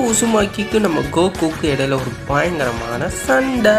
உசுமாக்கிக்கு நம்ம கோகுக்கு இடையில ஒரு பயங்கரமான சண்டை.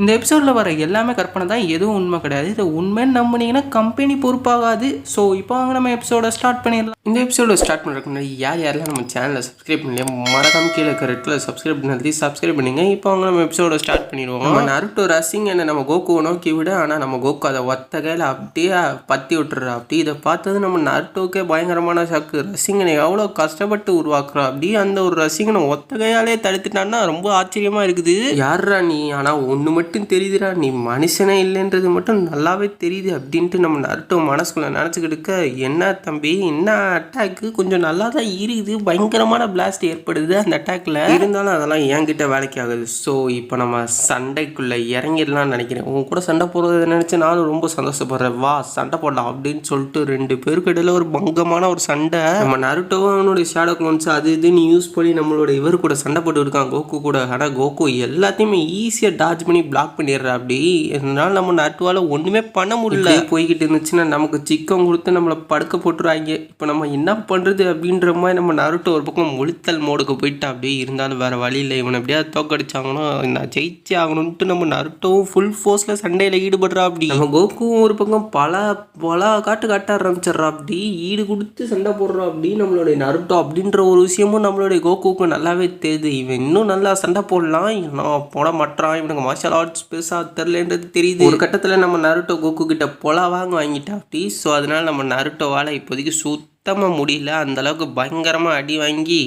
இந்த எபிசோடில் வர எல்லாமே கற்பனை தான் எதுவும் உண்மை கிடையாது. இது உண்மைன்னு நம்பினீங்கன்னா கம்பெனி பொறுப்பாகாது. ஸோ இப்போ வாங்க நம்ம எபிசோட ஸ்டார்ட் பண்ணிடலாம். இந்த எபிசோட ஸ்டார்ட் பண்ணுறதுக்கு முன்னாடி யார் யாரெல்லாம் நம்ம சேனலை சப்ஸ்கிரைப் பண்ணலையோ மறக்காம கீழே இருக்கிற இடத்துல சப்ஸ்கிரைப் பண்ணி சப்ஸ்கிரைப் பண்ணுங்க. இப்போ அவங்க நம்ம எபிசோட ஸ்டார்ட் பண்ணிடுவோம். நம்ம நருட்டோ ரசிங் என்ன நம்ம கோகுவை நோக்கி விட ஆனால் நம்ம கோகு அதை ஒத்த கையில் அப்படியே பற்றி விட்டுறா அப்படி இதை பார்த்தது நம்ம நருட்டோக்கே பயங்கரமான ஷாக்கு ரசிங்கனை எவ்வளோ கஷ்டப்பட்டு உருவாக்குறா. அப்படி அந்த ஒரு ரசிகனை ஒத்த கையாலே தடுத்துட்டான்னா ரொம்ப ஆச்சரியமா இருக்குது. யார்ரா நீ? ஆனால் ஒன்று மட்டும் மட்டும் தெரியுதுடா. நீ மனுஷனே இல்லைன்றது மட்டும் நல்லாவே தெரியுது அப்படின்ட்டு நம்ம நருட்டோ மனசுக்குள்ளே நினச்சிக்கிடுக்க என்ன தம்பி என்ன அட்டாக்கு கொஞ்சம் நல்லா தான் இருக்குது. பயங்கரமான பிளாஸ்ட் ஏற்படுது அந்த அட்டாக்ல இருந்தாலும் அதெல்லாம் என்கிட்ட வேலைக்கு ஆகுது. ஸோ இப்போ நம்ம சண்டைக்குள்ள இறங்கிடலாம்னு நினைக்கிறேன். உன் கூட சண்டை போடுறத நினச்சி நானும் ரொம்ப சந்தோஷப்படுறேன். வா சண்டை போடலாம் அப்படின்னு சொல்லிட்டு ரெண்டு பேருக்கு இடையில ஒரு பங்கமான ஒரு சண்டை. நம்ம நருட்டோவும் அவனுடைய ஷேடோ க்ளோன்ஸ் அது இதுன்னு யூஸ் பண்ணி நம்மளோட இவர் கூட சண்டை போட்டு இருக்கான் கோகு கூட. ஆனால் கோகு எல்லாத்தையுமே ஈஸியாக டாச் பண்ணி பிளாக் பண்ணிடுறா அப்படி. இதனால நம்ம நட்டுவால ஒன்றுமே பண்ண முடியல. போய்கிட்டு இருந்துச்சுன்னா நமக்கு சிக்கம் கொடுத்து நம்மளை படுக்க போட்டுருவாங்க. இப்போ நம்ம என்ன பண்ணுறது அப்படின்ற மாதிரி நம்ம நருட்டோ ஒரு பக்கம் முழுத்தல் மோடுக்கு போயிட்டா அப்படியே இருந்தாலும் வேற வழி இல்லை. இவனை எப்படியாவது தோக்கடிச்சாங்கன்னா நான் ஜெயிச்சே ஆகணும்ட்டு நம்ம நருட்டோவும் ஃபுல் ஃபோர்ஸில் சண்டையில் ஈடுபடுறா அப்படி. நம்ம கோகுவும் ஒரு பக்கம் பல பல காட்டு காட்ட ஆரம்பிச்சிடுறா அப்படி. ஈடு கொடுத்து சண்டை போடுறா அப்படி. நம்மளுடைய நருட்டோ அப்படின்ற ஒரு விஷயமும் நம்மளுடைய கோகுவுக்கு நல்லாவே தெரியுது. இவன் இன்னும் நல்லா சண்டை போடலாம். நான் போட மாட்டான் இவனுக்கு மார்ஷல் ஷார்ட்ஸ் பெருசாக தெரிலன்றது தெரியுது. ஒரு கட்டத்தில் நம்ம நருட்டோ கோக்கு கிட்ட பொலாவாங்க வாங்கிட்டா அப்படி. ஸோ அதனால நம்ம நருட்டோவால் இப்போதைக்கு சுத்தமாக முடியல. அந்த அளவுக்கு பயங்கரமாக அடி வாங்கி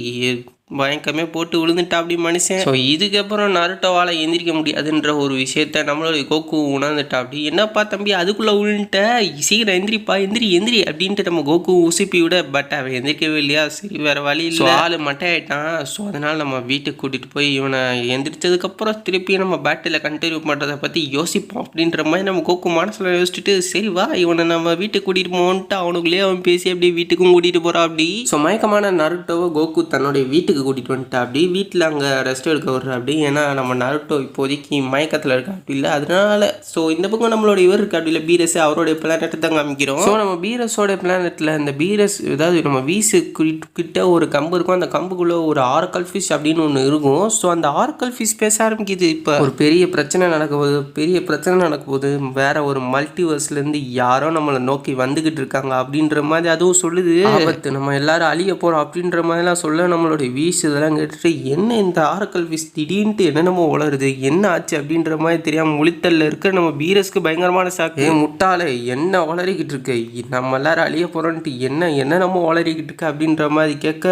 பயங்கரமே போட்டு விழுந்துட்டா அப்படி மனுஷன். ஸோ இதுக்கப்புறம் நருட்டோவால் எந்திரிக்க முடியாதுன்ற ஒரு விஷயத்த நம்மளோட கோகு உணர்ந்துட்டா அப்படி என்னப்பா தம்பி அதுக்குள்ளே விழுந்துட்ட சீக்கிரம் எந்திரிப்பா எந்திரி எந்திரி அப்படின்ட்டு நம்ம கோகு உசுப்பி விட பட் அவன் எந்திரிக்கவே இல்லையா? சரி வேற வழி இல்லை. ஆள் மட்டை ஆயிட்டான் ஸோ அதனால நம்ம வீட்டுக்கு கூட்டிகிட்டு போய் இவனை எந்திரிச்சதுக்கப்புறம் திருப்பி நம்ம பேட்டில் கண்டினியூ பண்ணுறதை பற்றி யோசிப்போம் அப்படின்ற மாதிரி நம்ம கோகு மனசில் யோசிச்சுட்டு சரி வா இவனை நம்ம வீட்டுக்கு கூட்டிகிட்டு போன்ட்டு அவனுக்குள்ளேயே அவன் பேசி அப்படியே வீட்டுக்கும் கூட்டிகிட்டு போகிறான் அப்படி ஸோ மயக்கமான நருட்டோவை கோகு தன்னுடைய வீட்டுக்கு கூட்டிகிட்டு வந்துட்டா அப்படி வீட்டில் அங்கே ரெஸ்ட் எடுக்க விட்றா அப்படி. ஏன்னா நம்ம நருட்டோ இப்போதைக்கு மயக்கத்தில் இருக்கா அப்படி இல்லை. அதனால ஸோ இந்த பக்கம் நம்மளோட இவர் இருக்கா அப்படி இல்லை. பீரஸ் அவருடைய பிளானட்டை தான் காமிக்கிறோம். ஸோ நம்ம பீரஸோட பிளானட்டில் இந்த பீரஸ் ஏதாவது நம்ம வீசு கிட்- கிட்ட ஒரு கம்பு இருக்கும். அந்த கம்புக்குள்ளே ஒரு ஆரக்கல் ஃபிஷ் அப்படின்னு ஒன்று இருக்கும். ஸோ அந்த ஆரக்கல் ஃபிஷ் பேச ஆரம்பிக்குது இப்போ. ஒரு பெரிய பிரச்சனை நடக்க போகுது. பெரிய பிரச்சனை நடக்க போகுது. வேற ஒரு மல்டிவர்ஸ்லேருந்து யாரோ நம்மளை நோக்கி வந்துகிட்டு இருக்காங்க அப்படின்ற மாதிரி அதுவும் சொல்லுது. ஆபத்து. நம்ம எல்லாரும் அழிய போகிறோம் அப்படின்ற மாதிரிலாம் சொல்ல நம்மளுடைய வீஸ் இதெல்லாம் கேட்டுட்டு என்ன இந்த ஆரக்கல் வீஸ் திடீர்னுட்டு என்னென்னமோ வளருது? என்ன ஆச்சு? அப்படின்ற மாதிரி தெரியாமல் முழித்தல்ல இருக்க நம்ம பீரஸ்க்கு பயங்கரமான சாக்கு முட்டாளே என்ன வளரிக்கிட்டு இருக்கு? நம்ம எல்லாரும் அழிய போகிறோன்ட்டு என்ன என்னென்னமோ வளரிக்கிட்டு இருக்கு? அப்படின்ற மாதிரி கேட்க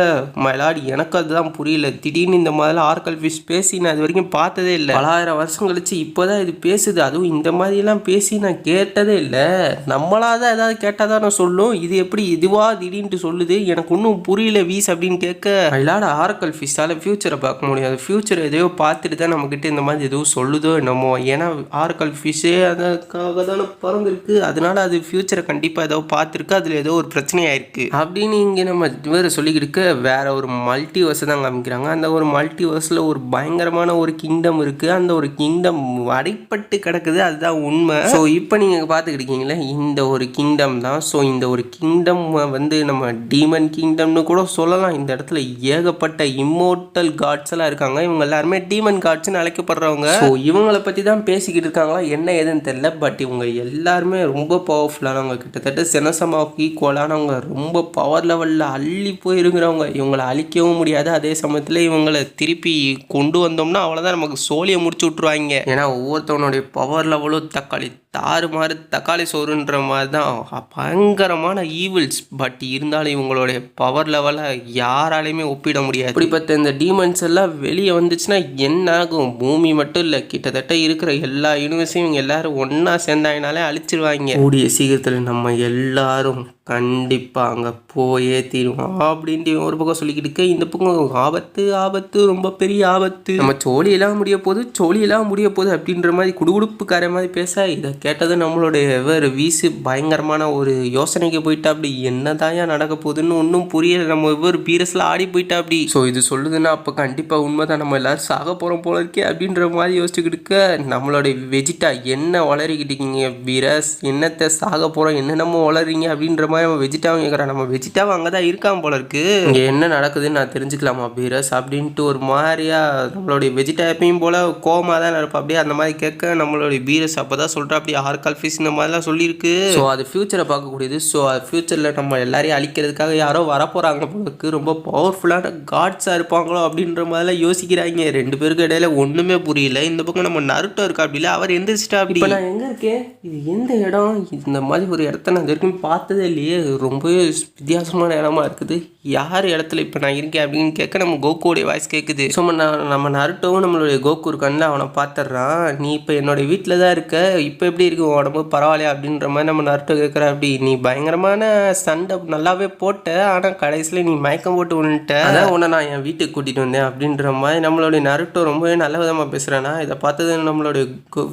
மலாடி எனக்கு அதுதான் புரியல. திடீர்னு இந்த மாதிரி ஆர்கல் ஃபிஷ் பேசி நான் இது வரைக்கும் பார்த்ததே இல்லை. பலாயிரம் வருஷம் கழிச்சு இப்போதான் இது பேசுது. அதுவும் இந்த மாதிரிலாம் பேசி நான் கேட்டதே இல்லை. நம்மளா தான் ஏதாவது கேட்டால் தான் நான் சொல்லும். இது எப்படி இதுவாக திடீர்னு சொல்லுது? எனக்கு ஒன்றும் புரியல வீஸ் அப்படின்னு கேட்க மயிலாட ஆர்கல் ஃபிஷ்ஷால் ஃப்யூச்சரை பார்க்க முடியாது. ஃபியூச்சர் எதையோ பார்த்துட்டு தான் நம்மக்கிட்ட இந்த மாதிரி எதுவும் சொல்லுதோ என்னமோ. ஏன்னா ஆர்கல் ஃபிஷ்ஷே அதுக்காக தானே பிறந்திருக்கு. அதனால அது ஃப்யூச்சரை கண்டிப்பாக ஏதோ பார்த்துருக்கு. அதில் ஏதோ ஒரு பிரச்சனையாயிருக்கு. அப்படின்னு இங்கே நம்ம வேறு சொல்லிக்கிட்டு வேற ஒரு மல்டிவர்ஸ் தான் காமிக்கிறாங்க. அந்த ஒரு மல்டிவர்ஸில் ஒரு பயங்கரமான ஒரு கிங்டம் இருக்குது அந்த ஒரு கிங்டம் அடைப்பட்டு கிடக்குது. அதுதான் உண்மை. ஸோ இப்போ நீங்கள் பார்த்துக்கிட்டீங்களே இந்த ஒரு கிங்டம் தான். ஸோ இந்த ஒரு கிங்டம் வந்து நம்ம டீமன் கிங்டம்னு கூட சொல்லலாம். இந்த இடத்துல ஏகப்பட்ட இம்மோட்டல் காட்ஸ் எல்லாம் இருக்காங்க. இவங்க எல்லாருமே டீமன் காட்ஸ்னு அழைக்கப்படுறவங்க. ஸோ இவங்கள பற்றி தான் பேசிக்கிட்டு இருக்காங்களா? என்ன ஏதுன்னு தெரியல. பட் இவங்க எல்லாருமே ரொம்ப பவர்ஃபுல்லானவங்க கிட்டத்தட்ட செனசமாவுக்கு ஈக்குவலானவங்க ரொம்ப பவர் லெவலில் அள்ளி போயிருங்கிறவங்க இவங்களை அழிக்கவும் முடியாது. அதே சமயத்தில் இவங்களை திருப்பி கொண்டு வந்தோம்னா அவ்வளோதான் நமக்கு சோழியை முடிச்சு விட்ருவாங்க ஏன்னா ஒவ்வொருத்தவனுடைய பவர் லெவலும் தக்காளி தாறுமாறு தக்காளி சோறுன்ற மாதிரி தான் பயங்கரமான ஈவில்ஸ் பட் இருந்தாலும் இவங்களுடைய பவர் லெவலை யாராலையுமே ஒப்பிட முடியாது. இப்படிப்பட்ட இந்த டீமன்ஸ் எல்லாம் வெளியே வந்துச்சுன்னா என்ன ஆகும் பூமி மட்டும் இல்லை கிட்டத்தட்ட இருக்கிற எல்லா யூனிவர்ஸையும் இவங்க எல்லாரும் ஒன்றா சேர்ந்தாங்கனாலே அழிச்சிருவாங்க. கூடிய சீக்கிரத்தில் நம்ம எல்லாரும் கண்டிப்பாக அங்கே போயே தீருவோம் அப்படின்ட்டு ஒரு பக்கம் சொல்லிக்கிட்டு இருக்க இந்த பக்கம் ஆபத்து ஆபத்து ரொம்ப பெரிய ஆபத்து. நம்ம சோழியெல்லாம் முடிய போகுது சோழியெல்லாம் முடிய போகுது அப்படின்ற மாதிரி குடுகுடுப்புக்கார மாதிரி பேச இதை கேட்டது நம்மளுடைய வெவ்வேறு வீசு பயங்கரமான ஒரு யோசனைக்கு போயிட்டா அப்படி என்னதாயா நடக்க போகுதுன்னு ஒன்றும் புரியல. நம்ம வெவ்வேறு பீரஸில் ஆடி போயிட்டா அப்படி. ஸோ இது சொல்லுதுன்னா அப்போ கண்டிப்பாக உண்மை தான் நம்ம எல்லாரும் சாக போகிறோம் போல இருக்கே அப்படின்ற மாதிரி யோசிச்சுக்கிட்டு இருக்க நம்மளுடைய வெஜிட்டா என்ன வளரிக்கிட்டு இருக்கீங்க? பீரஸ் என்னத்தை சாக போகிறோம் என்னென்னமோ வளர்றீங்க அப்படின்ற மாதிரி நம்ம வெஜிட்டாவும் கேட்குறான் நம்ம வெஜிட்டாவும் அங்கே தான் இருக்கான் போல இருக்கு இங்கே என்ன நடக்குதுன்னு நான் தெரிஞ்சுக்கலாமா பீரஸ்? அப்படின்ட்டு ஒரு மாதிரியா நம்மளுடைய வெஜிட்டா எப்பயும் போல கோமா தான் இருப்பா. அப்படியே அந்த மாதிரி கேட்க நம்மளுடைய பீரஸ் அப்போ தான் சொல்கிறா அப்படி ஆர்கால் ஃபீஸ் இந்த மாதிரிலாம் சொல்லியிருக்கு. ஸோ அது ஃப்யூச்சரை பார்க்கக்கூடியது. ஸோ அது ஃப்யூச்சரில் நம்ம எல்லாரையும் அழிக்கிறதுக்காக யாரோ வரப்போகிறாங்க போல இருக்கு ரொம்ப பவர்ஃபுல்லான காட்ஸாக இருப்பாங்களோ அப்படின்ற மாதிரிலாம் யோசிக்கிறாங்க. ரெண்டு பேருக்கு இடையில ஒன்றுமே புரியல. இந்த பக்கம் நம்ம நருட்டோ இருக்கா அப்படில அவர் எந்திரிச்சிட்டா அப்படி. நான் எங்கே இருக்கேன்? இது எந்த இடம்? இந்த மாதிரி ஒரு இடத்த நான் இது வரைக்கும் பார்த்ததே இல்லையே. ரொம்பவே வித்தியாசமான இடமா இருக்குது. யார் இடத்துல இப்போ நான் இருக்கேன் அப்படின்னு கேட்க நம்ம கோகுவோடைய வாய்ஸ் கேட்குது ஸோ நான் நம்ம நருட்டோவும் நம்மளுடைய கோகு இருக்கான்ல அவனை பார்த்துட்றான். நீ இப்போ என்னோடய வீட்டில் தான் இருக்க. இப்போ எப்படி இருக்கு? உடம்பு பரவாயில்லையா? அப்படின்ற மாதிரி நம்ம நருட்டோ கேட்குற அப்படி நீ பயங்கரமான சண்டை நல்லாவே போட்ட. ஆனால் கடைசியில் நீ மயக்கம் போட்டு விழுந்துட்ட அதான் உன்னை நான் என் வீட்டுக்கு கூட்டிகிட்டு வந்தேன். அப்படின்ற மாதிரி நம்மளுடைய நருட்டோ ரொம்பவே நல்ல விதமாக பேசுகிறேன்னா இதை பார்த்தது நம்மளுடைய கோ-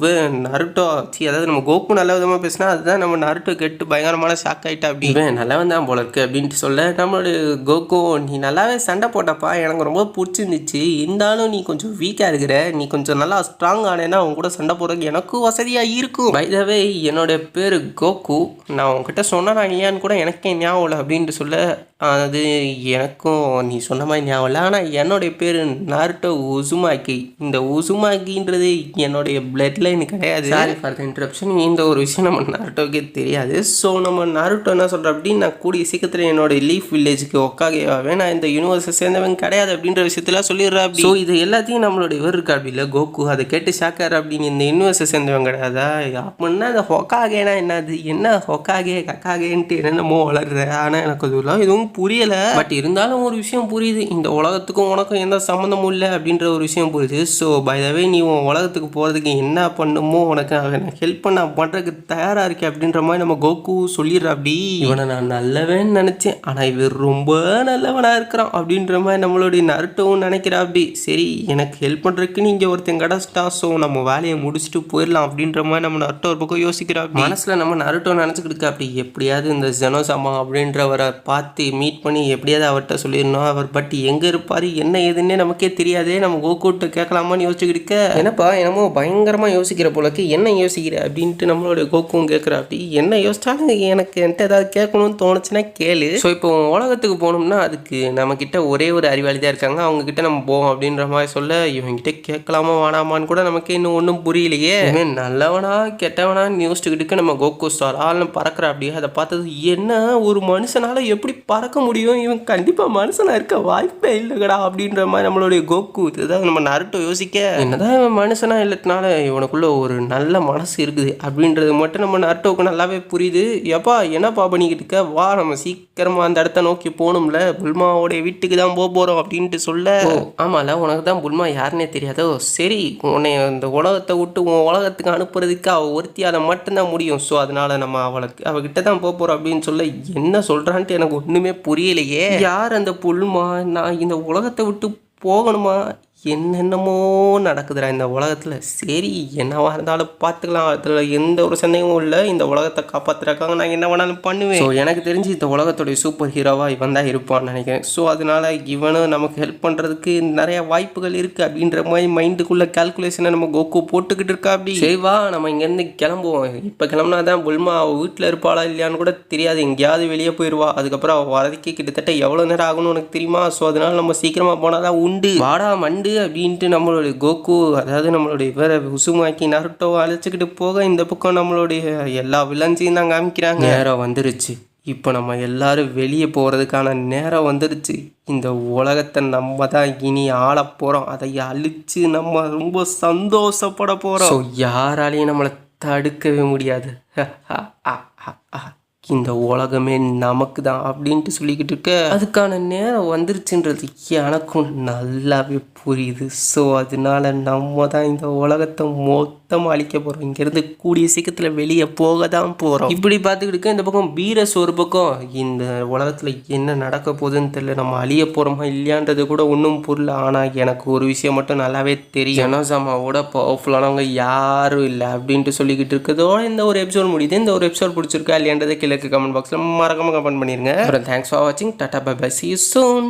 நருட்டோ சி அதாவது நம்ம கோகு நல்ல விதமாக பேசினா அதுதான் நம்ம நருட்டோ கேட்டு பயங்கரமான ஷாக் ஆகிட்டா அப்படி இவன் நல்லவன் தான் போல இருக்கு அப்படின்ட்டு சொல்ல நம்மளோட கோகு நீ நல்லாவே சண்டை போட்டப்பா எனக்கு ரொம்ப பிடிச்சிருந்துச்சு. இருந்தாலும் நீ கொஞ்சம் வீக்காக இருக்கிற நீ கொஞ்சம் நல்லா ஸ்ட்ராங் ஆனேன்னா அவங்க கூட சண்டை போடுறதுக்கு எனக்கும் வசதியாக இருக்கும். பைதவே என்னோட பேர் கோகு. நான் உங்ககிட்ட சொன்னா நான் ஏன்னு கூட எனக்கே ஞாபகம் இல்லை அப்படின்ட்டு சொல்ல அது எனக்கும் நீ சொன்ன மாதிரி ஞாபகம் இல்லை. ஆனால் என்னுடைய பேர் நாருட்டோ உசுமாக்கி. இந்த உசுமாக்கின்றது என்னுடைய பிளட் லைன் கிடையாது. சாரி ஃபார் த இன்ட்ரப்ஷன் இந்த ஒரு விஷயம் நம்ம நாருட்டோக்கே தெரியாது. ஸோ நம்ம நாருட்டோ என்ன சொல்கிறோம் அப்படின்னு நான் கூடிய சீக்கிரத்தில் என்னோட லீஃப் வில்லேஜுக்கு ஒக்காகவே நான் இந்த யூனிவர்ஸை சேர்ந்தவன் கிடையாது அப்படின்ற விஷயத்தெல்லாம் சொல்லிடுறா அப்படி. ஸோ இது எல்லாத்தையும் நம்மளுடைய இவர் இருக்கா அப்படி இல்லை? கோகு அதை கேட்டு ஷாக்கார் அப்படின்னு இந்த யூனிவர்ஸை சேர்ந்தவன் கிடையாதா? அப்படின்னா இந்த ஹொக்காகேனா என்னது? என்ன ஹொக்காகே கக்காகேன்ட்டு என்னென்னமோ வளர்ற ஆனால் எனக்கு அதெல்லாம் எதுவும் புரியலை. பட் இருந்தாலும் ஒரு விஷயம் புரியுது. இந்த உலகத்துக்கும் உனக்கும் எந்த சம்மந்தமும் இல்லை அப்படின்ற ஒரு விஷயம் புரியுது. ஸோ பைதவே நீ உன் உலகத்துக்கு போகிறதுக்கு என்ன பண்ணுமோ உனக்கு நான் ஹெல்ப் பண்ண பண்ணுறதுக்கு தயாராக இருக்கேன் அப்படின்ற மாதிரி நம்ம கோகு சொல்லிடுற அப்படி இவனை நான் நல்லவன்னு நினச்சேன். ஆனால் இவர் ரொம்ப நல்லவனாக இருக்கிறான் அப்படின்ற மாதிரி நம்மளுடைய நருட்டவும் நினைக்கிறா அப்படி சரி எனக்கு ஹெல்ப் பண்ணுறதுக்கு நீங்கள் ஒருத்தன் கிடச்சிட்டா ஸோ நம்ம வேலையை முடிச்சுட்டு போயிடலாம் அப்படின்ற மாதிரி நம்ம நருட்டோ ஒரு பக்கம் யோசிக்கிறா மனசில் நம்ம நருட்டோ நினச்சிக்கிட்டு அப்படி எப்படியாவது இந்த ஜெனோசாமா அப்படின்றவரை பார்த்து மீட் பண்ணி எப்படியாவது அவர்கிட்ட சொல்லிடணும். அவர் பட் எங்கே இருப்பார் என்ன ஏதுன்னே நமக்கே தெரியாதே. நம்ம கோகுட்ட கேட்கலாமான்னு யோசிச்சுக்கிட்டு இருக்க. என்னப்பா என்னமோ பயங்கரமாக யோசிக்கிற போலக்கு என்ன யோசிக்கிற? அப்படின்ட்டு நம்மளுடைய கோக்கும் கேட்குற அப்படி. என்ன யோசிச்சாலும் எனக்கு என்கிட்ட ஏதாவது கேட்கணும்னு தோணுச்சுன்னா கேளு. ஸோ இப்போ உலகத்துக்கு போகணும்னா அதுக்கு நம்மக்கிட்ட ஒரே ஒரு அறிவாளி தான் இருக்காங்க. அவங்க கிட்ட நம்ம போவோம் அப்படின்ற மாதிரி சொல்ல இவங்ககிட்ட கேட்கலாமா வேணாமான்னு கூட நமக்கு இன்னும் ஒன்றும் புரியலையே. இவன் நல்லவனா கெட்டவனா யோசிச்சுக்கிட்டு நம்ம கோகோ ஸ்டார் ஆள்னு பறக்கிற அப்படியே அதை பார்த்தது என்ன? ஒரு மனுஷனால எப்படி பறக்க முடியும். இவன் கண்டிப்பாக மனுஷனாக இருக்க வாய்ப்பே இல்லைங்கடா அப்படின்ற மாதிரி நம்மளுடைய கோகு இதுதான் நம்ம நருட்டோ யோசிக்க. என்னதான் இவன் மனுஷனாக இல்லைனால இவனுக்குள்ள ஒரு நல்ல மனசு இருக்குது. அப்படின்றது மட்டும் நம்ம நருட்டோவுக்கு நல்லாவே புரியுது. எப்பா என்னப்பா பண்ணிக்கிட்டு இருக்க? வா நம்ம சீக்கிரமாக அந்த இடத்த நோக்கி போகணும்ல. புல்மாவோடைய வீட்டுக்கு தான் போக போகிறோம் அப்படின்ட்டு சொல்ல. ஆமால உனக்கு தான் புல்மா யாருன்னே தெரியாதோ? சரி உன்னை இந்த உலகத்தை விட்டு உன் உலகத்துக்கு அனுப்புறதுக்கு அவள் ஒருத்தியால மட்டும்தான் முடியும். ஸோ அதனால் நம்ம அவளுக்கு அவகிட்ட தான் போக போகிறோம் அப்படின்னு சொல்ல என்ன சொல்கிறான்ட்டு எனக்கு ஒன்றுமே புரியலையே. யார் அந்த புல்மா? நான் இந்த உலகத்தை விட்டு போகணுமா? என்னென்னமோ நடக்குதுடா இந்த உலகத்தில். சரி என்னவா இருந்தாலும் பார்த்துக்கலாம். அதில் எந்த ஒரு சந்தேகமும் இல்லை. இந்த உலகத்தை காப்பாற்றுறக்காக நான் என்ன வேணாலும் பண்ணுவேன். ஸோ எனக்கு தெரிஞ்சு இந்த உலகத்துடைய சூப்பர் ஹீரோவாக இவன் தான் இருப்பான்னு நினைக்கிறேன். ஸோ அதனால இவனும் நமக்கு ஹெல்ப் பண்ணுறதுக்கு நிறைய வாய்ப்புகள் இருக்குது அப்படின்ற மாதிரி மைண்டுக்குள்ளே கால்குலேஷனை நம்ம கோகு போட்டுக்கிட்டு இருக்கா அப்படி? சரி வா. நம்ம இங்கேருந்து கிளம்புவோம். இப்போ கிளம்புனா தான் புல்மா அவள் வீட்டில் இருப்பாளா இல்லையான்னு கூட தெரியாது. எங்கேயாவது வெளியே போயிடுவா அதுக்கப்புறம் அவள் வரதுக்கு கிட்டத்தட்ட எவ்வளோ நேரம் ஆகணும்னு உனக்கு தெரியுமா? ஸோ அதனால நம்ம சீக்கிரமாக போனால் தான் உண்டு. வாடா மண்டு. அப்படின்ட்டு நம்மளுடைய கோகு அதாவது நம்மளுடைய வேற உசுமாக்கி நருட்டோ அழைச்சிக்கிட்டு போக இந்த பக்கம் நம்மளுடைய எல்லா வில்லன்ஸையும் தான் காமிக்கிறாங்க. நேரம் வந்துருச்சு. இப்போ நம்ம எல்லாரும் வெளியே போகிறதுக்கான நேரம் வந்துருச்சு. இந்த உலகத்தை நம்ம தான் இனி ஆள போகிறோம் அதை அழிச்சு நம்ம ரொம்ப சந்தோஷப்பட போகிறோம் யாராலையும் நம்மளை தடுக்கவே முடியாது. இந்த உலகமே நமக்கு தான் அப்படின்ட்டு சொல்லிக்கிட்டு இருக்க. அதுக்கான நேரம் வந்துருச்சுன்றது எனக்கும் நல்லாவே புரியுது. ஸோ அதனால நம்ம தான் இந்த உலகத்தை மொத்தமாக அழிக்க போகிறோம் இங்கேருந்து கூடிய சீக்கிரத்தில் வெளியே போக தான் போகிறோம் இப்படி பார்த்துக்கிட்டு இருக்க இந்த பக்கம் பீரஸ் ஒரு பக்கம். இந்த உலகத்தில் என்ன நடக்க போகுதுன்னு தெரியல. நம்ம அழிய போகிறோமா இல்லையான்றது கூட ஒன்றும் புரியல. ஆனால் எனக்கு ஒரு விஷயம் மட்டும் நல்லாவே தெரியும். ஜனசாமாவோட பவர்ஃபுல்லானவங்க யாரும் இல்லை அப்படின்ட்டு சொல்லிக்கிட்டு இருக்கிறதோட இந்த ஒரு எபிசோட் முடியுது. இந்த ஒரு எபிசோட் பிடிச்சிருக்கா இல்லையான்றதை கீழே கமெண்ட் பாக்ஸில் மறக்காமல் கமெண்ட் பண்ணிடுங்க அப்புறம் தேங்க்ஸ் ஃபார் வாட்சிங் tata bye bye see you soon